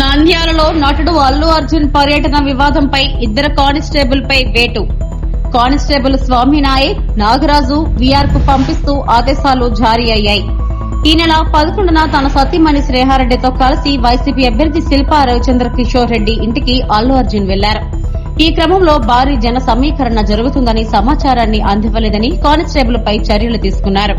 నంద్యాలలో నటుడు అల్లు అర్జున్ పర్యటన వివాదంపై ఇద్దరు కానిస్టేబుల్ పై వేటు. కానిస్టేబుల్ స్వామినాయక్ నాగరాజు వీఆర్కు పంపిస్తూ ఆదేశాలు జారీ అయ్యాయి. ఈ నెల పదకొండున తన సతీమణి శ్రేహారెడ్డితో కలిసి వైసీపీ అభ్యర్థి శిల్పా రవిచంద్ర కిషోర్ రెడ్డి ఇంటికి అల్లు అర్జున్ వెళ్ళారు. ఈ క్రమంలో భారీ జన సమీకరణ జరుగుతుందని సమాచారాన్ని అందివ్వలేదని కానిస్టేబుల్ పై చర్యలు తీసుకున్నారు.